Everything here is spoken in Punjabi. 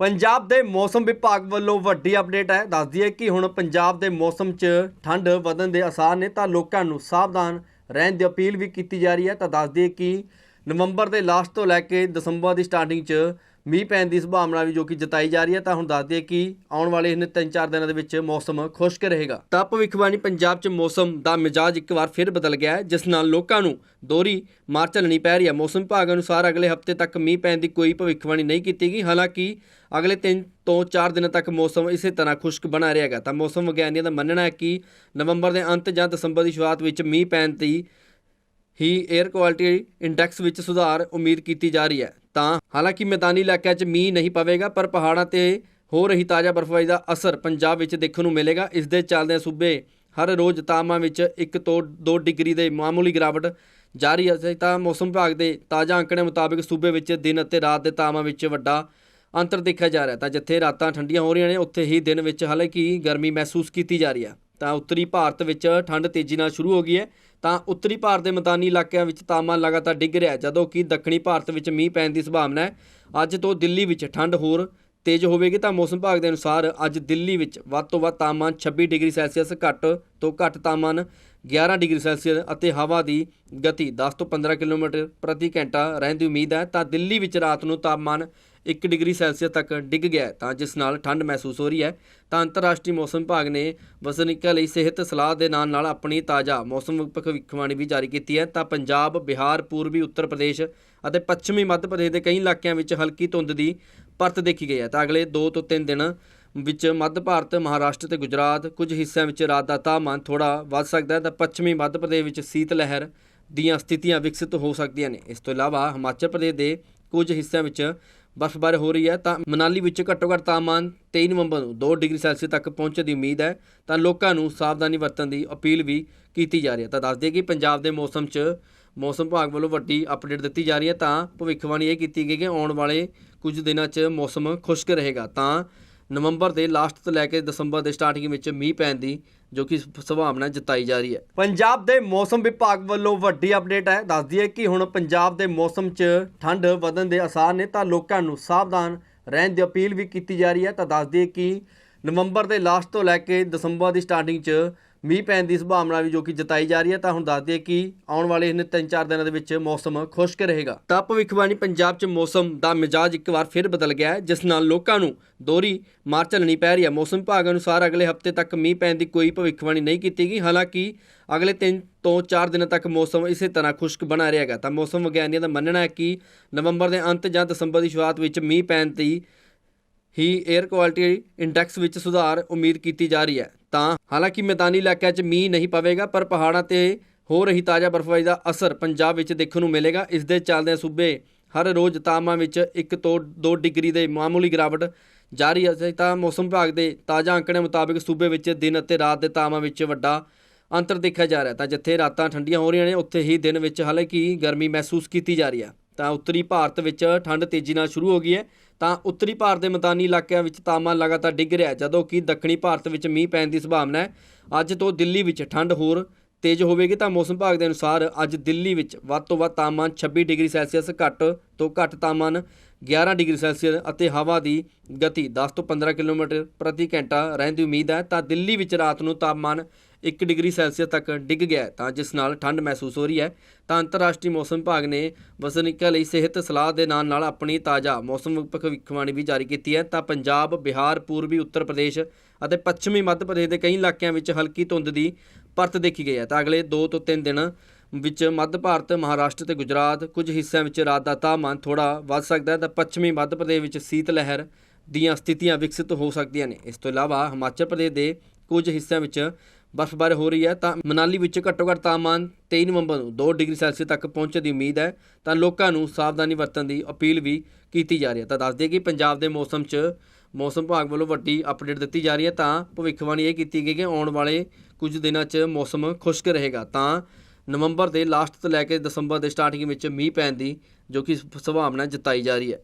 ਪੰਜਾਬ ਦੇ ਮੌਸਮ ਵਿਭਾਗ ਵੱਲੋਂ ਵੱਡੀ ਅਪਡੇਟ ਹੈ। ਦੱਸਦੀ ਹੈ ਕਿ ਹੁਣ ਪੰਜਾਬ ਦੇ ਮੌਸਮ 'ਚ ਠੰਡ ਵਧਣ ਦੇ ਆਸਾਰ ਨੇ ਤਾਂ ਲੋਕਾਂ ਨੂੰ ਸਾਵਧਾਨ ਰਹਿਣ ਦੀ ਅਪੀਲ ਵੀ ਕੀਤੀ ਜਾ ਰਹੀ ਹੈ। ਤਾਂ ਦੱਸਦੀ ਹੈ ਕਿ ਨਵੰਬਰ ਦੇ ਲਾਸਟ ਤੋਂ ਲੈ ਕੇ ਦਸੰਬਰ ਦੀ ਸਟਾਰਟਿੰਗ 'ਚ ਮੀਂਹ ਪੈਣ ਦੀ ਸੰਭਾਵਨਾ ਵੀ ਜੋ ਕਿ ਜਤਾਈ ਜਾ ਰਹੀ ਹੈ, ਤਾਂ ਹੁਣ ਦੱਸਦੀ ਹੈ ਕਿ ਆਉਣ ਵਾਲੇ ਇਹਨਾਂ ਤਿੰਨ ਚਾਰ ਦਿਨਾਂ ਦੇ ਵਿੱਚ ਮੌਸਮ ਖੁਸ਼ਕ ਰਹੇਗਾ। ਤਾਂ ਭਵਿੱਖਬਾਣੀ ਪੰਜਾਬ 'ਚ ਮੌਸਮ ਦਾ ਮਿਜਾਜ ਇੱਕ ਵਾਰ ਫਿਰ ਬਦਲ ਗਿਆ ਹੈ, ਜਿਸ ਨਾਲ ਲੋਕਾਂ ਨੂੰ ਦੋਹਰੀ ਮਾਰ ਝੱਲਣੀ ਪੈ ਰਹੀ ਹੈ। ਮੌਸਮ ਵਿਭਾਗ ਅਨੁਸਾਰ ਅਗਲੇ ਹਫ਼ਤੇ ਤੱਕ ਮੀਂਹ ਪੈਣ ਦੀ ਕੋਈ ਭਵਿੱਖਬਾਣੀ ਨਹੀਂ ਕੀਤੀ ਗਈ। ਹਾਲਾਂਕਿ ਅਗਲੇ 3 ਤੋਂ 4 ਦਿਨਾਂ ਤੱਕ ਮੌਸਮ ਇਸੇ ਤਰ੍ਹਾਂ ਖੁਸ਼ਕ ਬਣਾ ਰਹੇਗਾ ਤਾਂ ਮੌਸਮ ਵਿਗਿਆਨੀਆਂ ਦਾ ਮੰਨਣਾ ਹੈ ਕਿ ਨਵੰਬਰ ਦੇ ਅੰਤ ਜਾਂ ਦਸੰਬਰ ਦੀ ਸ਼ੁਰੂਆਤ ਵਿੱਚ ਮੀਂਹ ਪੈਣ ਦੀ ਹੀ 에ਅਰ ਕੁਆਲਿਟੀ ਇੰਡੈਕਸ ਵਿੱਚ ਸੁਧਾਰ ਉਮੀਦ ਕੀਤੀ ਜਾ ਰਹੀ ਹੈ। ਤਾਂ ਹਾਲਾਂਕਿ ਮੈਦਾਨੀ ਇਲਾਕਿਆਂ 'ਚ ਮੀਂਹ ਨਹੀਂ ਪਵੇਗਾ, ਪਰ ਪਹਾੜਾਂ ਤੇ ਹੋ ਰਹੀ ਤਾਜ਼ਾ ਬਰਫ਼ਬਾਰੀ ਦਾ ਅਸਰ ਪੰਜਾਬ ਵਿੱਚ ਦੇਖਣ ਨੂੰ ਮਿਲੇਗਾ। ਇਸ ਦੇ ਚੱਲਦਿਆਂ ਸੂਬੇ ਹਰ ਰੋਜ਼ ਤਾਪਮਾਨ ਵਿੱਚ 1 ਤੋਂ 2 ਡਿਗਰੀ ਦੇ ਮਾਮੂਲੀ ਗਿਰਾਵਟ ਜਾਰੀ ਹੈ। ਤਾਂ ਮੌਸਮ ਵਿਭਾਗ ਦੇ ਤਾਜ਼ਾ ਅੰਕੜਿਆਂ ਮੁਤਾਬਕ ਸੂਬੇ ਵਿੱਚ ਦਿਨ ਅਤੇ ਰਾਤ ਦੇ ਤਾਪਮਾਨ ਵਿੱਚ ਵੱਡਾ ਅੰਤਰ ਦੇਖਿਆ ਜਾ ਰਿਹਾ ਤਾਂ ਜਿੱਥੇ ਰਾਤਾਂ ਠੰਡੀਆਂ ਹੋ ਰਹੀਆਂ ਨੇ, ਉੱਥੇ ਹੀ ਦਿਨ ਵਿੱਚ ਹਾਲਾਂਕਿ ਗਰਮੀ ਮਹਿਸੂਸ ਕੀਤੀ ਜਾ ਰਹੀ ਹੈ। ਤਾਂ ਉੱਤਰੀ ਭਾਰਤ ਵਿੱਚ ਠੰਡ ਤੇਜ਼ੀ ਨਾਲ ਸ਼ੁਰੂ ਹੋ ਗਈ ਹੈ। ਤਾਂ ਉੱਤਰੀ ਭਾਰਤ ਦੇ ਮੈਦਾਨੀ ਇਲਾਕਿਆਂ ਵਿੱਚ ਤਾਪਮਾਨ ਲਗਾਤਾਰ ਡਿੱਗ ਰਿਹਾ ਜਦੋਂ ਕਿ ਦੱਖਣੀ ਭਾਰਤ ਵਿੱਚ ਮੀਂਹ ਪੈਣ ਦੀ ਸੰਭਾਵਨਾ ਹੈ। ਅੱਜ ਤੋਂ ਦਿੱਲੀ ਵਿੱਚ ਠੰਡ ਹੋਰ ਤੇਜ਼ ਹੋਵੇਗੀ, ਤਾਂ ਮੌਸਮ ਵਿਭਾਗ ਦੇ ਅਨੁਸਾਰ ਅੱਜ ਦਿੱਲੀ ਵਿੱਚ ਵੱਧ ਤੋਂ ਵੱਧ ਤਾਪਮਾਨ 26 ਡਿਗਰੀ ਸੈਲਸੀਅਸ, ਘੱਟ ਤੋਂ ਘੱਟ ਤਾਪਮਾਨ 11 ਡਿਗਰੀ ਸੈਲਸੀਅਸ ਅਤੇ ਹਵਾ ਦੀ ਗਤੀ 10 ਤੋਂ 15 ਕਿਲੋਮੀਟਰ ਪ੍ਰਤੀ ਘੰਟਾ ਰਹਿਣ ਦੀ ਉਮੀਦ ਹੈ। ਤਾਂ ਦਿੱਲੀ ਵਿੱਚ ਰਾਤ ਨੂੰ ਤਾਪਮਾਨ 1 ਡਿਗਰੀ ਸੈਲਸੀਅਸ ਤੱਕ ਡਿੱਗ ਗਿਆ ਤਾਂ ਜਿਸ ਨਾਲ ਠੰਡ ਮਹਿਸੂਸ ਹੋ ਰਹੀ ਹੈ, ਤਾਂ ਅੰਤਰਰਾਸ਼ਟਰੀ ਮੌਸਮ ਵਿਭਾਗ ਨੇ ਵਸਨੀਕਾਂ ਲਈ ਸਿਹਤ ਸਲਾਹ ਦੇ ਨਾਲ ਨਾਲ ਆਪਣੀ ਤਾਜ਼ਾ ਮੌਸਮ ਭਵਿੱਖਬਾਣੀ ਵੀ ਜਾਰੀ ਕੀਤੀ ਹੈ। ਤਾਂ ਪੰਜਾਬ, ਬਿਹਾਰ, ਪੂਰਬੀ ਉੱਤਰ ਪ੍ਰਦੇਸ਼ ਅਤੇ ਪੱਛਮੀ ਮੱਧ ਪ੍ਰਦੇਸ਼ ਦੇ ਕਈ ਇਲਾਕਿਆਂ ਵਿੱਚ ਹਲਕੀ ਧੁੰਦ ਦੀ ਪਰਤ ਦੇਖੀ ਗਈ ਹੈ। ਤਾਂ ਅਗਲੇ 2 ਤੋਂ 3 ਦਿਨ ਵਿੱਚ ਮੱਧ ਭਾਰਤ, ਮਹਾਰਾਸ਼ਟਰ ਤੇ ਗੁਜਰਾਤ ਕੁਝ ਹਿੱਸਿਆਂ ਵਿੱਚ ਰਾਤ ਦਾ ਤਾਪਮਾਨ ਥੋੜਾ ਵੱਧ ਸਕਦਾ ਹੈ। ਤਾਂ ਪੱਛਮੀ ਮੱਧ ਪ੍ਰਦੇਸ਼ ਵਿੱਚ ਸੀਤ ਲਹਿਰ ਦੀਆਂ ਸਥਿਤੀਆਂ ਵਿਕਸਿਤ ਹੋ ਸਕਦੀਆਂ ਨੇ। ਇਸ ਤੋਂ ਇਲਾਵਾ ਹਿਮਾਚਲ ਪ੍ਰਦੇਸ਼ ਦੇ ਕੁਝ ਹਿੱਸਿਆਂ ਵਿੱਚ ਬਰਫ਼ਬਾਰੀ ਹੋ ਰਹੀ ਹੈ, ਤਾਂ ਮਨਾਲੀ ਵਿੱਚ ਘੱਟੋ ਘੱਟ ਤਾਪਮਾਨ 23 ਨਵੰਬਰ ਨੂੰ 2 ਡਿਗਰੀ ਸੈਲਸੀਅਸ ਤੱਕ ਪਹੁੰਚਣ ਦੀ ਉਮੀਦ ਹੈ, ਤਾਂ ਲੋਕਾਂ ਨੂੰ ਸਾਵਧਾਨੀ ਵਰਤਣ ਦੀ ਅਪੀਲ ਵੀ ਕੀਤੀ ਜਾ ਰਹੀ ਹੈ। ਤਾਂ ਦੱਸ ਦਈਏ ਕਿ ਪੰਜਾਬ ਦੇ ਮੌਸਮ 'ਚ ਮੌਸਮ ਵਿਭਾਗ ਵੱਲੋਂ ਵੱਡੀ ਅਪਡੇਟ ਦਿੱਤੀ ਜਾ ਰਹੀ ਹੈ, ਤਾਂ ਭਵਿੱਖਬਾਣੀ ਇਹ ਕੀਤੀ ਗਈ ਕਿ ਆਉਣ ਵਾਲੇ ਕੁਝ ਦਿਨਾਂ 'ਚ ਮੌਸਮ ਖੁਸ਼ਕ ਰਹੇਗਾ। ਤਾਂ ਨਵੰਬਰ ਦੇ ਲਾਸਟ ਤੋਂ ਲੈ ਕੇ ਦਸੰਬਰ ਦੇ ਸਟਾਰਟਿੰਗ ਵਿੱਚ ਮੀਂਹ ਪੈਣ ਦੀ ਜੋ ਕਿ ਸੰਭਾਵਨਾ ਜਤਾਈ ਜਾ ਰਹੀ ਹੈ। ਪੰਜਾਬ ਦੇ ਮੌਸਮ ਵਿਭਾਗ ਵੱਲੋਂ ਵੱਡੀ ਅਪਡੇਟ ਹੈ। ਦੱਸਦੀ ਹੈ ਕਿ ਹੁਣ ਪੰਜਾਬ ਦੇ ਮੌਸਮ 'ਚ ਠੰਡ ਵਧਣ ਦੇ ਆਸਾਰ ਨੇ ਤਾਂ ਲੋਕਾਂ ਨੂੰ ਸਾਵਧਾਨ ਰਹਿਣ ਦੀ ਅਪੀਲ ਵੀ ਕੀਤੀ ਜਾ ਰਹੀ ਹੈ। ਤਾਂ ਦੱਸਦੀ ਹੈ ਕਿ ਨਵੰਬਰ ਦੇ ਲਾਸਟ ਤੋਂ ਲੈ ਕੇ ਦਸੰਬਰ ਦੀ ਸਟਾਰਟਿੰਗ 'ਚ ਮੀਂਹ ਪੈਣ ਦੀ ਸੰਭਾਵਨਾ ਵੀ ਜੋ ਕਿ ਜਤਾਈ ਜਾ ਰਹੀ ਹੈ, ਤਾਂ ਹੁਣ ਦੱਸਦੀ ਹੈ ਕਿ ਆਉਣ ਵਾਲੇ ਇਹਨਾਂ ਤਿੰਨ ਚਾਰ ਦਿਨਾਂ ਦੇ ਵਿੱਚ ਮੌਸਮ ਖੁਸ਼ਕ ਰਹੇਗਾ। ਤਾਂ ਭਵਿੱਖਬਾਣੀ ਪੰਜਾਬ 'ਚ ਮੌਸਮ ਦਾ ਮਿਜਾਜ ਇੱਕ ਵਾਰ ਫਿਰ ਬਦਲ ਗਿਆ ਹੈ, ਜਿਸ ਨਾਲ ਲੋਕਾਂ ਨੂੰ ਦੋਹਰੀ ਮਾਰ ਝੱਲਣੀ ਪੈ ਰਹੀ ਹੈ। ਮੌਸਮ ਵਿਭਾਗ ਅਨੁਸਾਰ ਅਗਲੇ ਹਫ਼ਤੇ ਤੱਕ ਮੀਂਹ ਪੈਣ ਦੀ ਕੋਈ ਭਵਿੱਖਬਾਣੀ ਨਹੀਂ ਕੀਤੀ ਗਈ। ਹਾਲਾਂਕਿ ਅਗਲੇ 3 ਤੋਂ 4 ਦਿਨਾਂ ਤੱਕ ਮੌਸਮ ਇਸੇ ਤਰ੍ਹਾਂ ਖੁਸ਼ਕ ਬਣਾ ਰਹੇਗਾ ਤਾਂ ਮੌਸਮ ਵਿਗਿਆਨੀਆਂ ਦਾ ਮੰਨਣਾ ਹੈ ਕਿ ਨਵੰਬਰ ਦੇ ਅੰਤ ਜਾਂ ਦਸੰਬਰ ਦੀ ਸ਼ੁਰੂਆਤ ਵਿੱਚ ਮੀਂਹ ਪੈਣ ਦੀ ਹੀ 에ਅਰ ਕੁਆਲਿਟੀ ਇੰਡੈਕਸ ਵਿੱਚ ਸੁਧਾਰ ਉਮੀਦ ਕੀਤੀ ਜਾ ਰਹੀ ਹੈ। ਤਾਂ ਹਾਲਾਂਕਿ ਮੈਦਾਨੀ ਇਲਾਕਿਆਂ 'ਚ ਮੀਂਹ ਨਹੀਂ ਪਵੇਗਾ, ਪਰ ਪਹਾੜਾਂ ਤੇ ਹੋ ਰਹੀ ਤਾਜ਼ਾ ਬਰਫ਼ਬਾਰੀ ਦਾ ਅਸਰ ਪੰਜਾਬ ਵਿੱਚ ਦੇਖਣ ਨੂੰ ਮਿਲੇਗਾ। ਇਸ ਦੇ ਚੱਲਦਿਆਂ ਸੂਬੇ ਹਰ ਰੋਜ਼ ਤਾਪਮਾਨ ਵਿੱਚ 1 ਤੋਂ 2 ਡਿਗਰੀ ਦੇ ਮਾਮੂਲੀ ਗਿਰਾਵਟ ਜਾਰੀ ਹੈ। ਤਾਂ ਮੌਸਮ ਵਿਭਾਗ ਦੇ ਤਾਜ਼ਾ ਅੰਕੜਿਆਂ ਮੁਤਾਬਕ ਸੂਬੇ ਵਿੱਚ ਦਿਨ ਅਤੇ ਰਾਤ ਦੇ ਤਾਪਮਾਨ ਵਿੱਚ ਵੱਡਾ ਅੰਤਰ ਦੇਖਿਆ ਜਾ ਰਿਹਾ ਤਾਂ ਜਿੱਥੇ ਰਾਤਾਂ ਠੰਡੀਆਂ ਹੋ ਰਹੀਆਂ ਨੇ, ਉੱਥੇ ਹੀ ਦਿਨ ਵਿੱਚ ਹਾਲਾਂਕਿ ਗਰਮੀ ਮਹਿਸੂਸ ਕੀਤੀ ਜਾ ਰਹੀ ਹੈ। ਤਾਂ ਉੱਤਰੀ ਭਾਰਤ ਵਿੱਚ ਠੰਡ ਤੇਜ਼ੀ ਨਾਲ ਸ਼ੁਰੂ ਹੋ ਗਈ ਹੈ। ਤਾਂ ਉੱਤਰੀ ਭਾਰਤ ਦੇ ਮੈਦਾਨੀ ਇਲਾਕਿਆਂ ਵਿੱਚ ਤਾਪਮਾਨ ਲਗਾਤਾਰ ਡਿੱਗ ਰਿਹਾ ਜਦੋਂ ਕਿ ਦੱਖਣੀ ਭਾਰਤ ਵਿੱਚ ਮੀਂਹ ਪੈਣ ਦੀ ਸੰਭਾਵਨਾ ਹੈ। ਅੱਜ ਤੋਂ ਦਿੱਲੀ ਵਿੱਚ ਠੰਡ ਹੋਰ ਤੇਜ਼ ਹੋਵੇਗੀ ਤਾਂ ਮੌਸਮ ਵਿਭਾਗ ਦੇ ਅਨੁਸਾਰ ਅੱਜ ਦਿੱਲੀ ਵਿੱਚ ਵੱਧ ਤੋਂ ਵੱਧ ਤਾਪਮਾਨ 26 ਡਿਗਰੀ ਸੈਲਸੀਅਸ ਘੱਟ ਤੋਂ ਘੱਟ ਤਾਪਮਾਨ 11 ਡਿਗਰੀ ਸੈਲਸੀਅਸ ਅਤੇ ਹਵਾ ਦੀ ਗਤੀ 10 ਤੋਂ 15 ਕਿਲੋਮੀਟਰ ਪ੍ਰਤੀ ਘੰਟਾ ਰਹਿਣ ਦੀ ਉਮੀਦ ਹੈ। ਤਾਂ ਦਿੱਲੀ ਵਿੱਚ ਰਾਤ ਨੂੰ ਤਾਪਮਾਨ 1 ਡਿਗਰੀ ਸੈਲਸੀਅਸ ਤੱਕ ਡਿੱਗ ਗਿਆ ਤਾਂ ਜਿਸ ਨਾਲ ਠੰਡ ਮਹਿਸੂਸ ਹੋ ਰਹੀ ਹੈ। ਤਾਂ ਅੰਤਰਰਾਸ਼ਟਰੀ ਮੌਸਮ ਵਿਭਾਗ ਨੇ ਵਸਨੀਕਾਂ ਲਈ ਸਿਹਤ ਸਲਾਹ ਦੇ ਨਾਲ ਨਾਲ ਆਪਣੀ ਤਾਜ਼ਾ ਮੌਸਮ ਭਵਿੱਖਬਾਣੀ ਵੀ ਜਾਰੀ ਕੀਤੀ ਹੈ। ਤਾਂ ਪੰਜਾਬ, ਬਿਹਾਰ, ਪੂਰਬੀ, ਉੱਤਰ ਪ੍ਰਦੇਸ਼ ਅਤੇ ਪੱਛਮੀ ਮੱਧ ਪ੍ਰਦੇਸ਼ ਦੇ ਕਈ ਇਲਾਕਿਆਂ ਵਿੱਚ ਹਲਕੀ ਧੁੰਦ ਦੀ ਪਰਤ ਦੇਖੀ ਗਈ ਹੈ। ਤਾਂ ਅਗਲੇ 2 ਤੋਂ 3 ਦਿਨ ਵਿੱਚ ਮੱਧ ਭਾਰਤ, ਮਹਾਰਾਸ਼ਟਰ ਤੇ ਗੁਜਰਾਤ ਕੁਝ ਹਿੱਸਿਆਂ ਵਿੱਚ ਰਾਤ ਦਾ ਤਾਪਮਾਨ ਥੋੜਾ ਵੱਧ ਸਕਦਾ ਹੈ। ਤਾਂ ਪੱਛਮੀ ਮੱਧ ਪ੍ਰਦੇਸ਼ ਵਿੱਚ ਸੀਤ ਲਹਿਰ ਦੀਆਂ ਸਥਿਤੀਆਂ ਵਿਕਸਿਤ ਹੋ ਸਕਦੀਆਂ ਨੇ। ਇਸ ਤੋਂ ਇਲਾਵਾ ਹਿਮਾਚਲ ਪ੍ਰਦੇਸ਼ ਦੇ ਕੁਝ ਹਿੱਸਿਆਂ ਵਿੱਚ ਬਰਫ਼ਬਾਰੀ ਹੋ ਰਹੀ ਹੈ, ਤਾਂ ਮਨਾਲੀ ਵਿੱਚ ਘੱਟੋ ਘੱਟ ਤਾਪਮਾਨ 23 ਨਵੰਬਰ ਨੂੰ 2 ਡਿਗਰੀ ਸੈਲਸੀਅਸ ਤੱਕ ਪਹੁੰਚਣ ਦੀ ਉਮੀਦ ਹੈ, ਤਾਂ ਲੋਕਾਂ ਨੂੰ ਸਾਵਧਾਨੀ ਵਰਤਣ ਦੀ ਅਪੀਲ ਵੀ ਕੀਤੀ ਜਾ ਰਹੀ ਹੈ। ਤਾਂ ਦੱਸ ਦਈਏ ਕਿ ਪੰਜਾਬ ਦੇ ਮੌਸਮ 'ਚ ਮੌਸਮ ਵਿਭਾਗ ਵੱਲੋਂ ਵੱਡੀ ਅਪਡੇਟ ਦਿੱਤੀ ਜਾ ਰਹੀ ਹੈ, ਤਾਂ ਭਵਿੱਖਬਾਣੀ ਇਹ ਕੀਤੀ ਗਈ ਕਿ ਆਉਣ ਵਾਲੇ ਕੁਝ ਦਿਨਾਂ 'ਚ ਮੌਸਮ ਖੁਸ਼ਕ ਰਹੇਗਾ। ਤਾਂ ਨਵੰਬਰ ਦੇ ਲਾਸਟ ਤੋਂ ਲੈ ਕੇ ਦਸੰਬਰ ਦੇ ਸਟਾਰਟਿੰਗ ਵਿੱਚ ਮੀਂਹ ਪੈਣ ਦੀ ਜੋ ਕਿ ਸੰਭਾਵਨਾ ਜਤਾਈ ਜਾ ਰਹੀ ਹੈ।